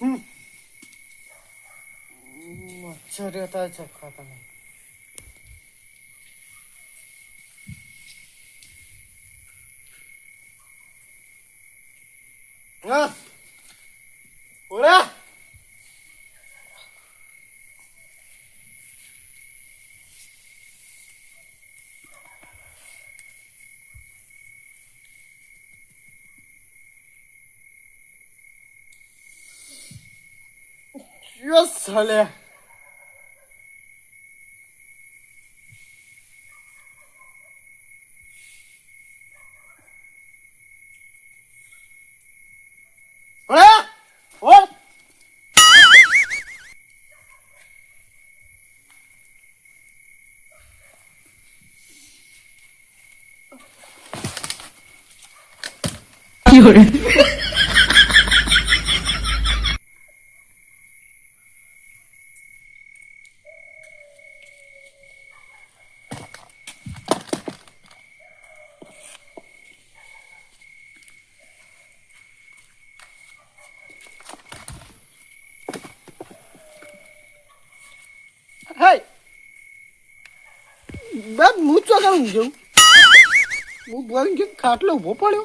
うん。もう、調理が大丈夫かったね。Yes, સાલે ઓલા all Hey! બેન હું ચો કરું જઉં હું બોલીને ખાટલો ઊભો પડ્યો.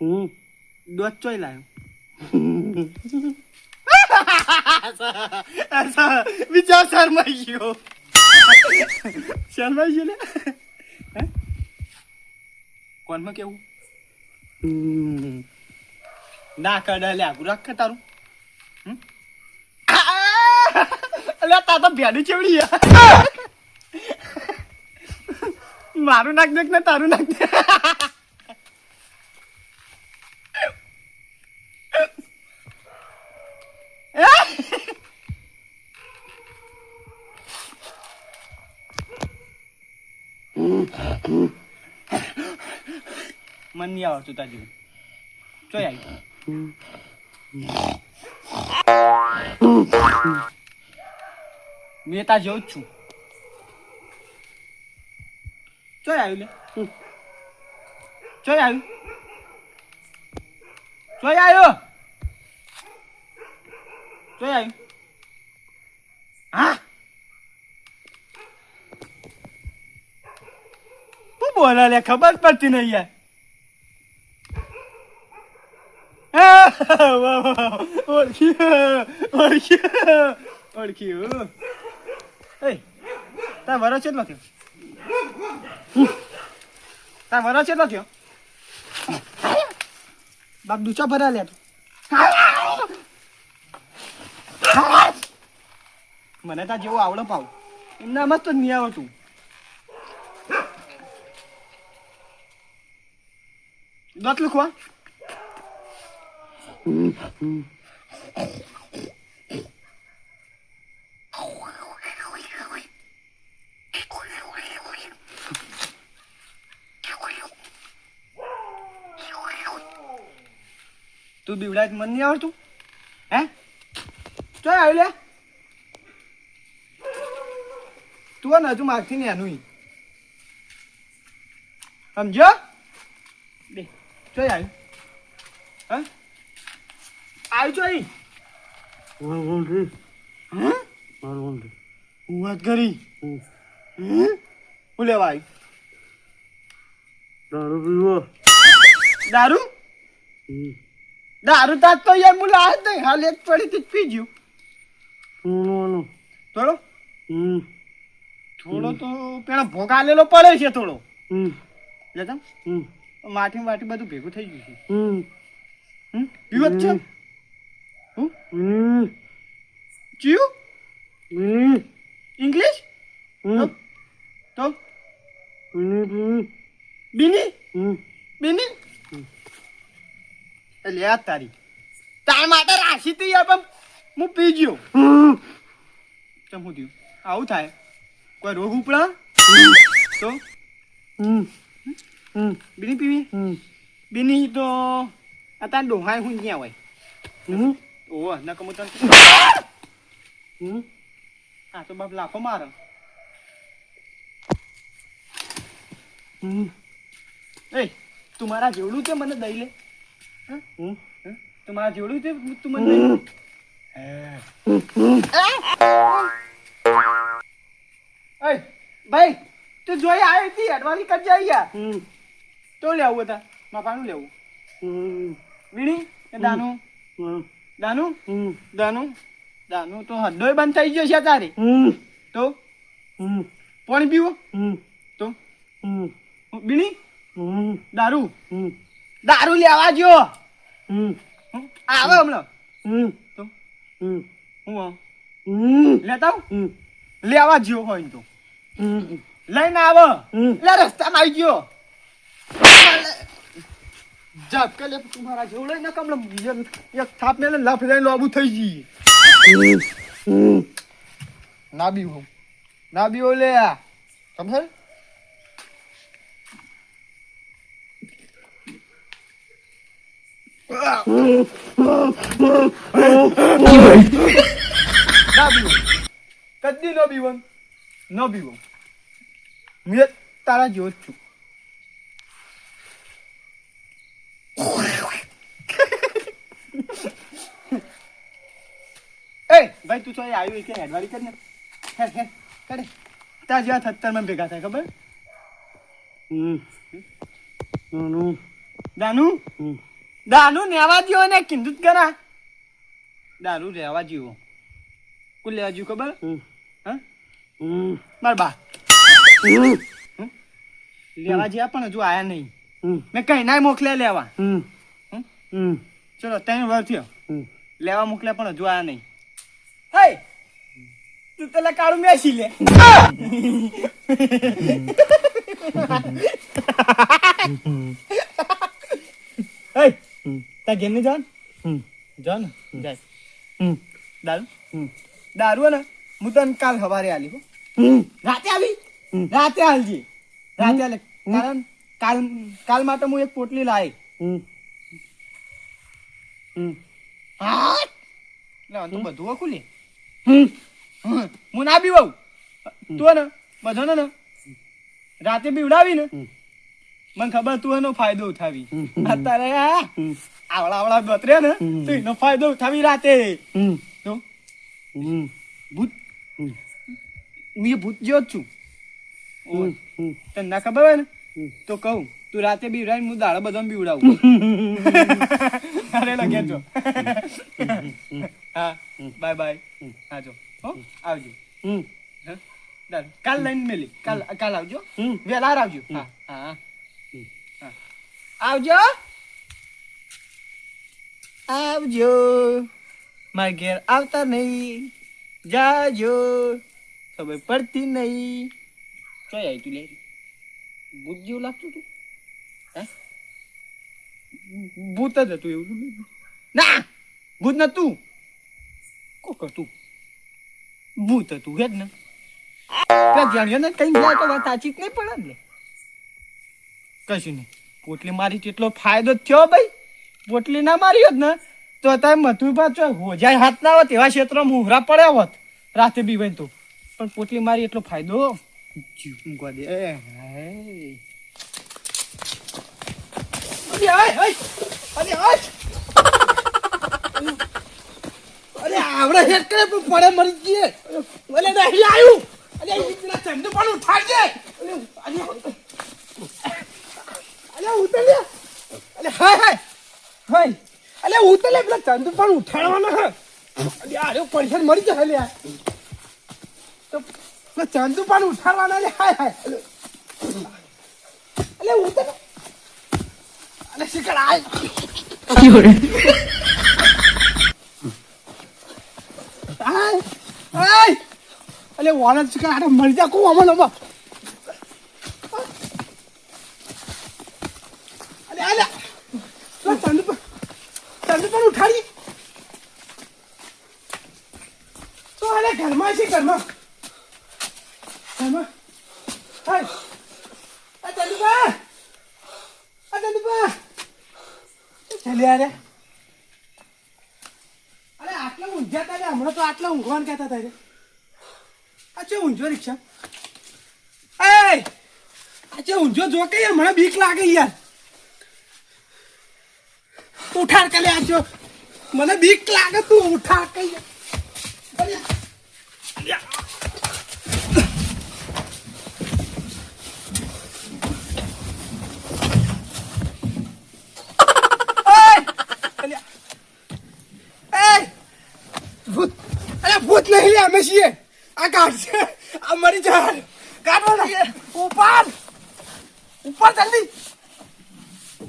હું દોધ ચોઈ લાયો વિચાર શર્માઈ ગયો શર્માઈ ગયો લે કોનમાં કેવું ના કડા લે આગું રાખ તારું? અલ્યા તા તો ભેડું ચેવડી મારું નાખ દેખ ને તારું નાખ દે મન નહીં આવડતું તાર જેવું ચોય આવી મેં તાર જેવું જ છું ચોય આવ્યું લે ચોય આવ્યું ચોય આવ્યો ચોય આવ્યું હા શું બોલે લે ખબર જ પડતી નહીં યાર વાહ, ઓળખ્યું ઓળખ્યું ઓળખ્યું એ તાર વરો છે થયો તાર વરો છે થયો બાપ દૂચા ભરા લે તું મને તાર જેવું આવડે પાવ એમનામાં જ નહીં આવડતું દોત લખવા તું બીવડાય તો મન નહીં આવડતું હે ચોય આવી લે તું ને હજુ માગથી ને એનું સમજો બે ચોય આવ્યું હા આવ્યું ચોય હે? હું વાત કરી? હે? લેવા આવ્યું દારૂ પીવો. દારૂ? દારૂ તાત તો યાર મુલા જ નહીં. હાલ એક પડી થી જ પી ગયું થોડો હમ. થોડો તો પેલા ભોગા લેલો પડે છે થોડો. લેતા હમ. માઠી માટી બધું ભેગું થઈ ગયું છે. હમ. હમ? પીવત છે? હું હમ ચિયું હમ ઇંગ્લિશ હમ તો હમ બીની હમ બીની એટલે આ તારી તાર માટે રાખી તી યાર પણ હું પી ગયો હમ ચમ હું થયું આવું થાય કોઈ રોગ ઉપડા તો હમ હમ બીની પીવી હમ બીની તો અત્યારે ડોહાય હું ક્યાં હોય ઓહ ન કમું તને હમ હા તો બાપ લાખો મારે હમ એ તું મારા જેવડું છે મને દઈ લે હમ? તું મારા જેવડું છે તું મને એ ભાઈ તું જોઈ આવી હતી અડવાની કર જાય યાર હમ તો લેવું હતા મકાનું લેવું વીણી દાનું હમ દાનું? દાનુ દાનું? દાનું તો હડ્ડોય બંધ થઈ ગયો છે તારે. હમ. તો? પાણી પીવો. હમ. તો? બીણી? હમ. દારૂ? હમ. દારૂ લેવા જો? આવે હમણાં? હમ. તો? હું. લેતા લેવા જ્યો હોય તો. હમ. લઈને આવો. લે રસ્તામાં આવી ગયો. ઝાપકે લે તમારા જેવડે ને એક- થાપ ને લફ લઈને લોબુ થઈ જઈએ ના બીવો ના બીવો લે ખબર ના ન બીવો ન બીવો મેં તારા જેવો છું. એ ભાઈ તું તો આવ્યો કે હેડવાળી કર ને હેડ હેડ કરે. ત્યાં જ્યાં થત્તરમાં ભેગા થાય ખબર? દાનુ? દાનુ નેવા જીવો ને કિંદુત કરા દારૂ રહેવા જીવો કુલ લેવા જેવું ખબર? હમ. હા? માર બા. હમ. લેવા જેવા પણ હજુ આયા નહીં. મેં કઈ ના મોકલ્યા લેવા. હમ. હમ? હમ. ચલો ત્રણ વાર થયો. હમ. લેવા મોકલ્યા પણ હજુ આયા નહીં. હે! તું પેલા કાળું મેસી લે. તા ગેમ ને જાન હમ. જાન જાય. હમ. દારૂ? હમ. દારૂ હે ને હું તને કાલ સવારે આલી હો. રાતે આવી? હમ. રાતે આલજી. રાતે આલે. કારણ કાલ કાલ માટે હું એક પોટલી લાવી હા? આ બધું લે. હું ના બીવાઉં. તું ને બધાને ને રાતે બીવડાવી ને મને ખબર તું એનો ફાયદો ઉઠાવી. અત્યારે આવડા આવડા બતરે ને તું તો એનો ફાયદો ઉઠાવી રાતે. તો ભૂત. હું ભૂત જેવો જ છું. તને ના ખબર હોય ને. તો કહું તું રાતે બીવડાવી હું દાડો બધાને બીવડાવું. અરે લગે જો. હા બાય બાય. હા જો. હો આવજો. કાલ લઈને મેલી. કાલ કાલ આવજો. હમ. વેલા આવજો. હા હા હા. આવજો. આવજો. માર ઘેર આવતા નહીં. જાજો. ખબર પડતી નહીં. ચોય આવી તું લે. ભૂત જેવું લાગતું હતું? ભૂત જ હતું એવું ના! ભૂત નતું કોક હતું. ભૂત હતું, હે જ ને? જાણ્યો ને કઈ જાય તો સાચી જ નહીં પડે ને. કશું નહીં. પોટલી મારી તેટલો ફાયદો થયો ભાઈ. પોટલી ના મારી હોત ને, તો અત્યારે મથું પાછો હોજાય હાથ ના હોત, એવા ક્ષેત્રમાં મુહરા પડ્યા હોત. રાતે બી તો પણ પોટલી મારી એટલો ફાયદો જીવ qua દે એ હાય. અરે ơi, ơi. અરે હાય. અરે આવડે હેડ કરે પણ પડે મરી ગયે અરે નહીં આવ્યું અરે પેલા ચંદુ પણ ઉઠાડજે અરે અરે અરે અરે હાય હાય હાય અરે હું પેલા ચંદુ પણ ઉઠાડવાનો અલે આરે પૈસા મરી જાય લે ચંદુ પણ ઉઠાડવાના લે, હાય હાય. હું તો અલે શિકર આય આય આય અલે વાળા શિકર આરે મરી જા, કો અમન અમન અલે અલે. ચંદુ પણ ચંદુ પણ ઉઠાડી. તો, અલે, ઘરમાં છે, ઘરમાં હાય આ ચંદુબા આ ચંદુબા અરે અરે તા તો હતા રે રિક્ષા? એ આ મને બીક લાગે યાર. ઉઠાડ કે લે મને બીક લાગે તું ઉઠાડ કે. અરે, અરે. ઓય! અરે. એ! ભૂત અરે ભૂત નહીં લે અમે છીએ આ કાઢ છે. આ મરી જાય. કાઢો ને ઉપર ઉપર જલ્દી.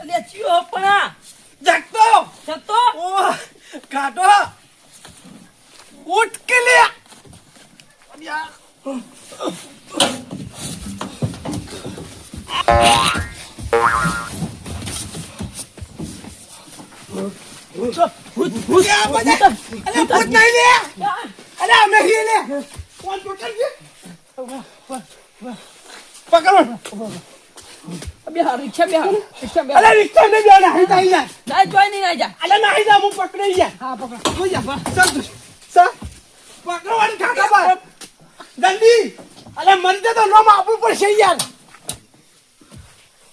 અલે ચિયો પણ જાગતો. જતો ઓ કાઢો ઉઠ કે લે. આ. ભૂત ભૂત અરે ભૂત નહીં લે. અરે અમે છીએ લે કોણ પકડજે પકડો. બિહાર રિક્ષા બિહાર રિક્ષા બિહાર અરે રિક્ષા ને બેન અહીં તાઈ જા ના જોઈ નહીં ના જા. અરે નહીં જા હું પકડી જા હા પકડ. કોઈ જા સર સર. પકડવાની ઠાકા પર જલ્દી. અરે જાય તો નોમ આપવું પડશે યાર.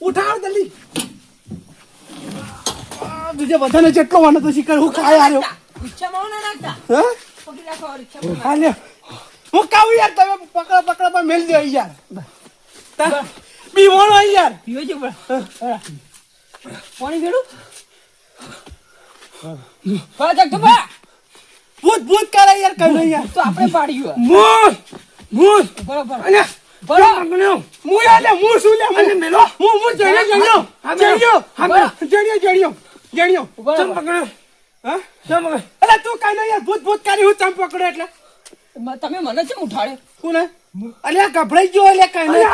ઉઠાવ જલ્દી. આ, તુજે બધાને જેટલો વાનો તો શીખર હું ખાઈ આવ્યો રિક્ષામાં ના પકડી રાખો હું કાવું યાર તમે પકડા પકડા પર મેલ દો યાર. બીવાણો યાર પીવો છો બરા પાણી. ભેડું બરા જગ બા ભૂત ભૂત કરે યાર કઈ યાર. તો આપણે પાડ્યું ભૂત મૂળ બરાબર અને હું હું હું હું જણ્યો જણ્યો. જણ્યો. હા, જણ્યો હા? ચમ અલા તું કઈ નહીં યાર ભૂત ભૂત કરી હું ચમ પકડ્યો એટલે? તમે મને કેમ ઉઠાડે કોને અલ્યા ગભરાઈ ગયો એટલે કઈ નહીં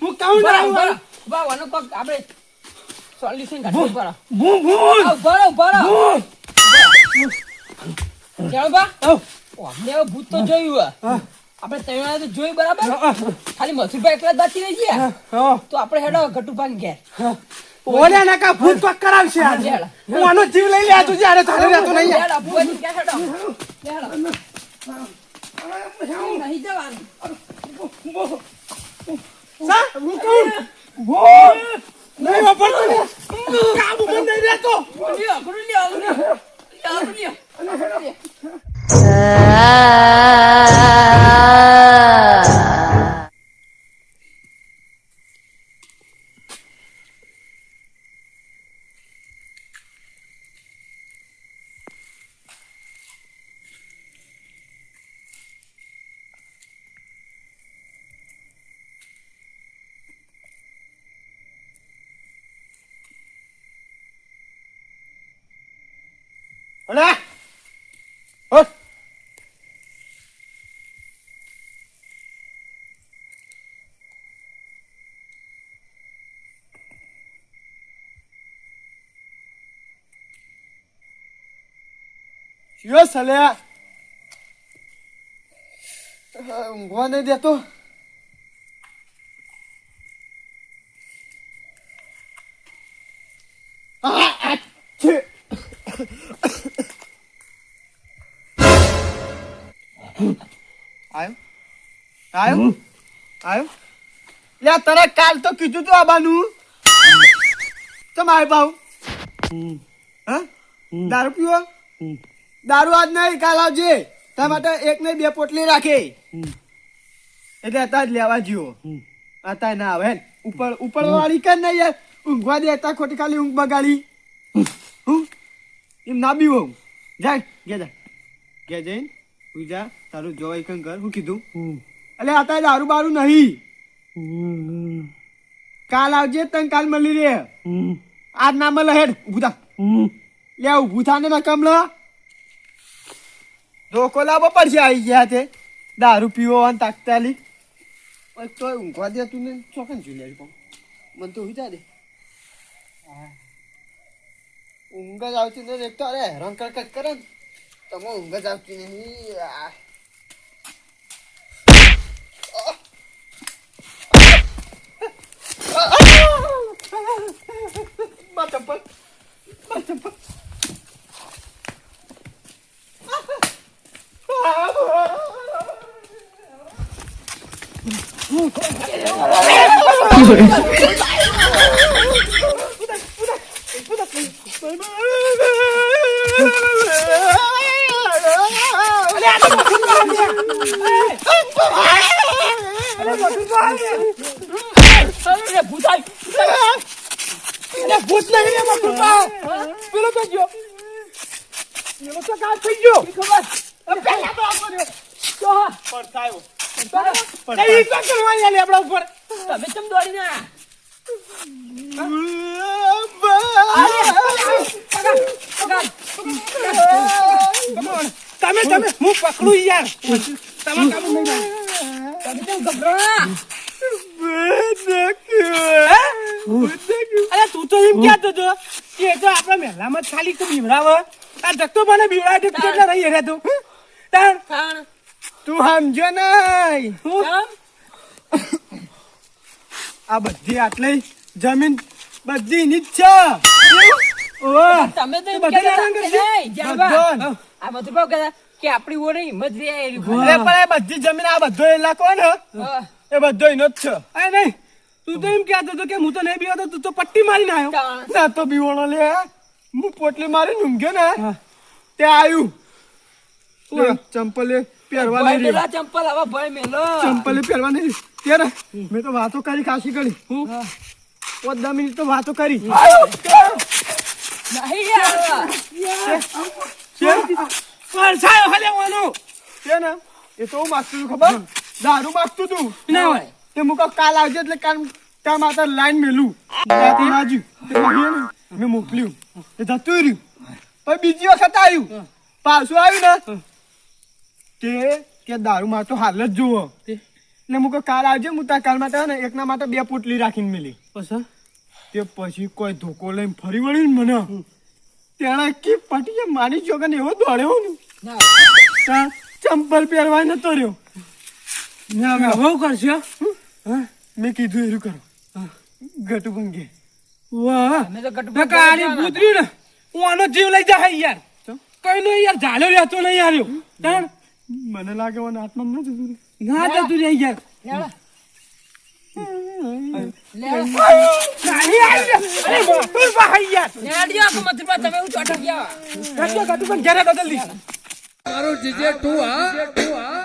હું કહું ના બા પગ આપણે સોલ્યુશન કાઢવું ભૂ ચાલો બા? આવ. ભૂત તો જોયું આપણે તૈયાર તો જોયું બરાબર? ખાલી મથુરભાઈ એકલા બાકી રહી ગયા? તો આપણે હેડો ઘટુભાઈ ઘેર. ઓલે ના કા ભૂત પક કરાવશે આજે. હું આનો જીવ લઈ લે તું જ્યારે તારે રહેતો નહીં. નહીં જવાનું. સા? હું કહું ભૂત! નહીં વાપરતો કાબુ પણ નહીં રહેતો. લ્યો, લ્યો, લ્યો. લ્યો, લ્યો. અલે ઊંઘવા નહીં દેતો? આ, આયો? આયો? આયો? લે, તને કાલ તો કીધું તું આબાનું. તમારે ભાવ. બાઉ હા? દારૂ પીવો? દારૂ આજ નહીં, કાલ આવજે. તારા માટે એક ને બે પોટલી રાખે. એટલે અત્યારે જ લેવા જીવો અત્યારે ના આવે. ઉપર ઉપર વાળી કર ને યાર. ઊંઘવા દેતા ખોટી ખાલી ઊંઘ બગાડી. હું? એમ ના બીવો. જાય ગયા જા. ગયા જઈને તું જા. તારું જોવાય કઈ કર હું કીધું? અલે આ દારૂ બારું નહીં. કાલ આવજે તને કાલ મળી રે આજ ના મળે હેડ ઊભું થા. લે ઊભું થા ને ના કમલા ધોકો લાવવો પડશે આવી ગયા તે દારૂ પીવો અને તાકતાલી તો ઊંઘવા દે તું ને ચોકન જોઈ લે પણ મને તો ઉઠા દે. ઊંઘ જ આવતી ને એક તો અરે હેરાન કર કર કરે ને. તમે ઊંઘ જ આવતી નહીં માર ચપ્પલ માર ચપ્પલ અરે ભૂતાઈ અરે ભૂત નહીં રે મકરુબા પેલો તો ગયો પેલો તો કાલ થઈ ગયો ખબર પેલા તો આપો રહ્યો તો હા, પડતાયો એ તો કરવા યાર લેબડા ઉપર તમે ચમ દોડી ના તમે તમે હું પકડું યાર. તમે કાબુ નહીં તમે ચમ ગભરાણા અરે તું તો એમ કહેતો હતો કે તો આપણા મહેલામાં જ ખાલી તો બીવડાવે. આ જગતો મને બીવડાવે તો કેટલા રહી રે તું? સમજો નહીં. આ બધી આટલી જમીન બધી ની જ છે. તમે તો. આ બધું કે આપણી ઓરે હિંમત રે પણ બધી જમીન આ બધો ઇલાકો ને. એ બધો એનો જ છે અરે નહીં તું તો એમ કહેતો હતો કે હું તો નહીં બીવાતો તું તો પટ્ટી મારીને આવ્યો ના તો બીવણો લે હું. પોટલી મારીને ઊંઘ્યો ને તે આવ્યું ચંપલ ચંપલે પહેરવા નહીં રહ્યું. ચંપલ હવે ભાઈ મેલો. ચંપલ પહેરવા નહીં. ત્યારે મેં તો વાતો કરી ખાસી કરી. હું? પાંચ દસ મિનિટ તો વાતો કરી. નહીં યાર. પરસાયો હલે વાનો છે ને? એ તો હું માગતું ખબર? દારૂ માગતું તું? ના હોય. તે મુકો કાલ આવજે એટલે કાલ ત્યાં માતા લાઈન મેલું. ત્યાંથી રાજુ મેં મોકલ્યું. એ જતું રહ્યું. પછી બીજી વખત આવ્યું પાછું આવ્યું ને તે કે દારૂ માં તો હાલ જ જુઓ. ને મુકો કાલ આવજે. હું ત્યાં કાલ માટે ને એકના માટે બે પોટલી રાખીને મેલી. તે પછી કોઈ ધોકો લઈને ફરી વળ્યું મને. તેણે કી પટીએ માની જોગન એવો દોડ્યો ને. ચંપલ પહેરવા નતો રહ્યો. હવે કરશો? મેં કીધું એરું કરો. ગટુ ભંગે. વાહ. અમે કાળી ને. હું આનો જીવ લઈ જાય યાર. કઈ નહીં યાર ઝાલ્યો રહેતો નહીં યાર મને લાગે મને આત્મા ન જતું ના જતું રે યાર. હું મારું જીજે ટુ હા? ટુ હા?